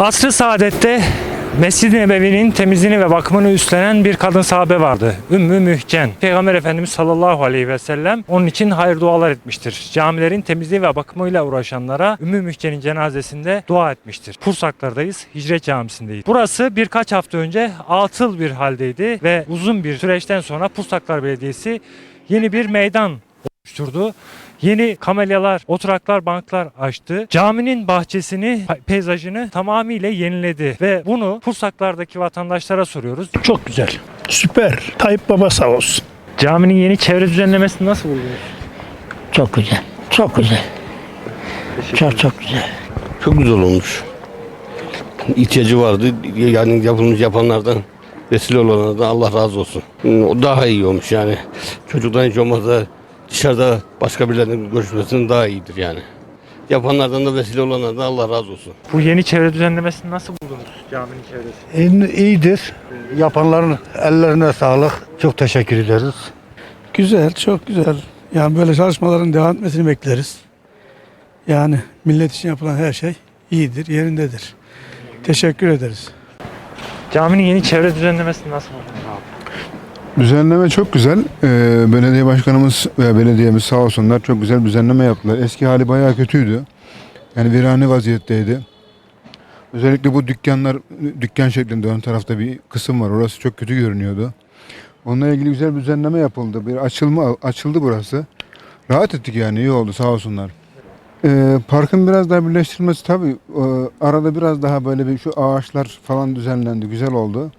Asr-ı Saadet'te Mescid-i Nebevi'nin temizliğini ve bakımını üstlenen bir kadın sahabe vardı. Ümmü Mühcen. Peygamber Efendimiz sallallahu aleyhi ve sellem onun için hayır dualar etmiştir. Camilerin temizliği ve bakımıyla uğraşanlara Ümmü Mühcen'in cenazesinde dua etmiştir. Pursaklar'dayız, Hicret Camisi'ndeyiz. Burası birkaç hafta önce atıl bir haldeydi ve uzun bir süreçten sonra Pursaklar Belediyesi yeni bir meydan oluşturdu. Yeni kamelyalar, oturaklar, banklar açtı. Caminin bahçesini, peyzajını tamamıyla yeniledi ve bunu Pursaklar'daki vatandaşlara soruyoruz. Çok güzel. Süper. Tayyip Baba sağ olsun. Caminin yeni çevre düzenlemesini nasıl buldunuz? Çok güzel. Çok güzel. Çok çok güzel. Çok güzel olmuş. İhtiyacı vardı. Yani yapılmış yapanlardan vesile olanlardan Allah razı olsun. O daha iyi olmuş yani. Çocuktan hiç olmazsa dışarıda başka birilerinin görüşmesinden daha iyidir yani. Yapanlardan da vesile olanlardan Allah razı olsun. Bu yeni çevre düzenlemesini nasıl buldunuz caminin çevresini? En iyidir. Yapanların ellerine sağlık. Çok teşekkür ederiz. Güzel, çok güzel. Yani böyle çalışmaların devam etmesini bekleriz. Yani millet için yapılan her şey iyidir, yerindedir. Teşekkür ederiz. Caminin yeni çevre düzenlemesini nasıl buldunuz? Düzenleme çok güzel. Ee, belediye başkanımız ve belediyemiz sağ olsunlar çok güzel düzenleme yaptılar. Eski hali bayağı kötüydü. Yani virane vaziyetteydi. Özellikle bu dükkanlar, dükkan şeklinde ön tarafta bir kısım var. Orası çok kötü görünüyordu. Onunla ilgili güzel bir düzenleme yapıldı. Bir açılma açıldı burası. Rahat ettik yani iyi oldu sağ olsunlar. Ee, parkın biraz daha birleştirilmesi tabii e, arada biraz daha böyle bir şu ağaçlar falan düzenlendi. Güzel oldu.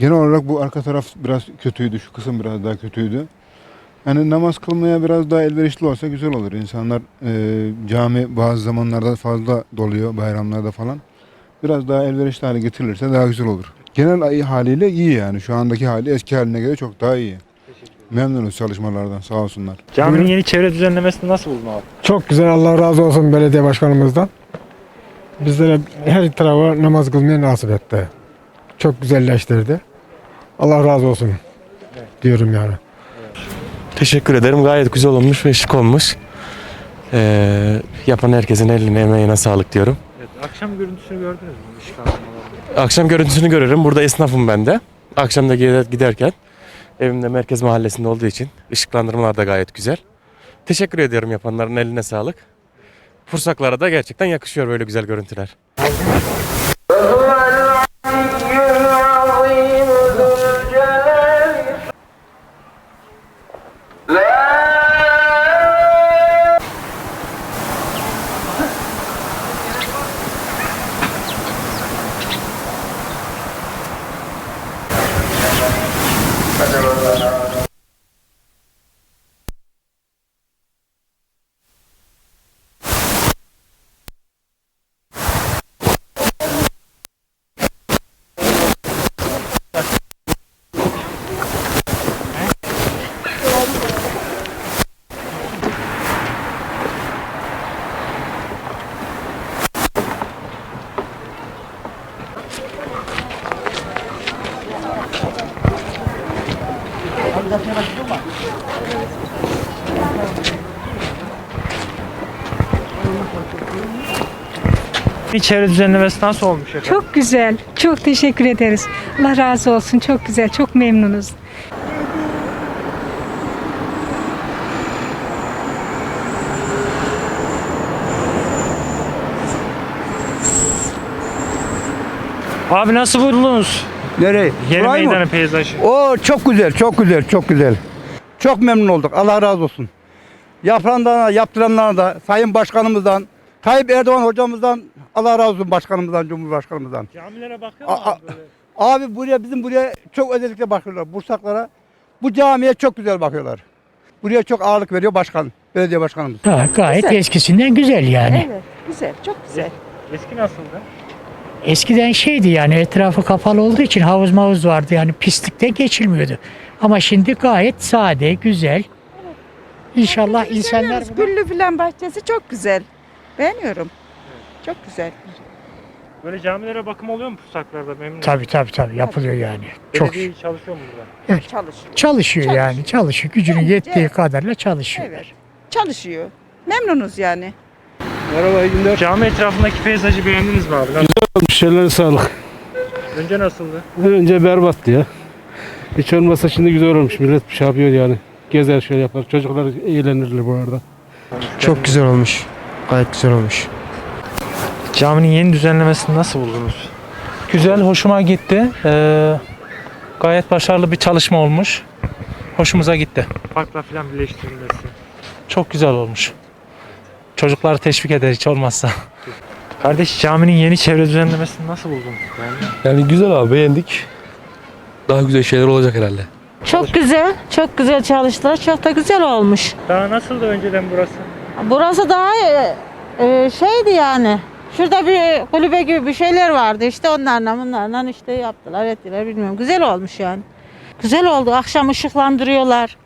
Genel olarak bu arka taraf biraz kötüydü. Şu kısım biraz daha kötüydü. Yani namaz kılmaya biraz daha elverişli olsa güzel olur. İnsanlar e, cami bazı zamanlarda fazla doluyor bayramlarda falan. Biraz daha elverişli hale getirilirse daha güzel olur. Genel haliyle iyi yani. Şu andaki hali eski haline göre çok daha iyi. Memnunuz çalışmalardan sağ olsunlar. Caminin yeni çevre düzenlemesini nasıl buldun abi? Çok güzel Allah razı olsun belediye başkanımızdan. Bizlere her tarafa namaz kılmayı nasip etti. Çok güzelleştirdi. Allah razı olsun diyorum yani. Teşekkür ederim. Gayet güzel olmuş ve şık olmuş. Ee, yapan herkesin eline emeğine sağlık diyorum. Evet, akşam görüntüsünü gördünüz mü? Akşam görüntüsünü görürüm. Burada esnafım ben de. Akşam da gider- giderken evimde merkez mahallesinde olduğu için ışıklandırmalar da gayet güzel. Teşekkür ediyorum yapanların eline sağlık. Fursaklara da gerçekten yakışıyor böyle güzel görüntüler. Yeni çevre düzenlemesi nasıl olmuş efendim? Çok güzel. Çok teşekkür ederiz. Allah razı olsun. Çok güzel. Çok memnunuz. Abi nasıl buldunuz? Nereye? Yeni Burayı mı? meydanı peyzajı. O çok güzel, çok güzel, çok güzel. Çok memnun olduk. Allah razı olsun. Yapanlarına, yaptıranlarına da, Sayın Başkanımızdan, Tayyip Erdoğan hocamızdan, Allah razı olsun başkanımızdan, Cumhurbaşkanımızdan. Camilere bakıyor mu A- abi böyle? Abi buraya, bizim buraya çok özellikle bakıyorlar. Bursaklara. Bu camiye çok güzel bakıyorlar. Buraya çok ağırlık veriyor başkan, belediye başkanımız. Ha, gayet Güzel. eskisinden güzel yani. Evet. Güzel. Çok güzel. Eski nasıldı? Eskiden şeydi yani etrafı kapalı olduğu için havuz mavuz vardı yani pislikten geçilmiyordu. Ama şimdi gayet sade, güzel. İnşallah insanlar buna- Güllü filan bahçesi çok güzel. Beğeniyorum. Çok güzel. Böyle camilere bakım oluyor mu Pursaklar'da memnun Tabii tabii tabii yapılıyor yani. Çok Belediye çalışıyor mu burada? Çalışıyor. çalışıyor yani çalışıyor. Gücünün Evet, yettiği evet. kadarıyla çalışıyor. Evet. Çalışıyor. Memnunuz yani. Merhaba, iyi günler. Cami etrafındaki peyzajı beğendiniz mi abi? Nasıl? Şeyleri sağlık. Önce nasıldı? Önce berbattı ya. Hiç olmazsa şimdi güzel olmuş. Millet bir şey yapıyor yani. Gezer şöyle yapar. Çocuklar eğlenirler bu arada. Çok güzel olmuş. Gayet güzel olmuş. Caminin yeni düzenlemesini nasıl buldunuz? Güzel, hoşuma gitti. Ee, gayet başarılı bir çalışma olmuş. Hoşumuza gitti. Parkla falan birleştirilmesi. Çok güzel olmuş. Çocukları teşvik eder hiç olmazsa. Kardeş caminin yeni çevre düzenlemesini nasıl buldun? Yani Yani güzel abi beğendik. Daha güzel şeyler olacak herhalde. Çok güzel, çok güzel çalıştılar. Çok da güzel olmuş. daha nasıldı önceden burası? Burası daha e, e, şeydi yani. Şurada bir kulübe gibi bir şeyler vardı. İşte onlarla bunlarla işte yaptılar ettiler bilmiyorum. Güzel olmuş yani. Güzel oldu. Akşam ışıklandırıyorlar.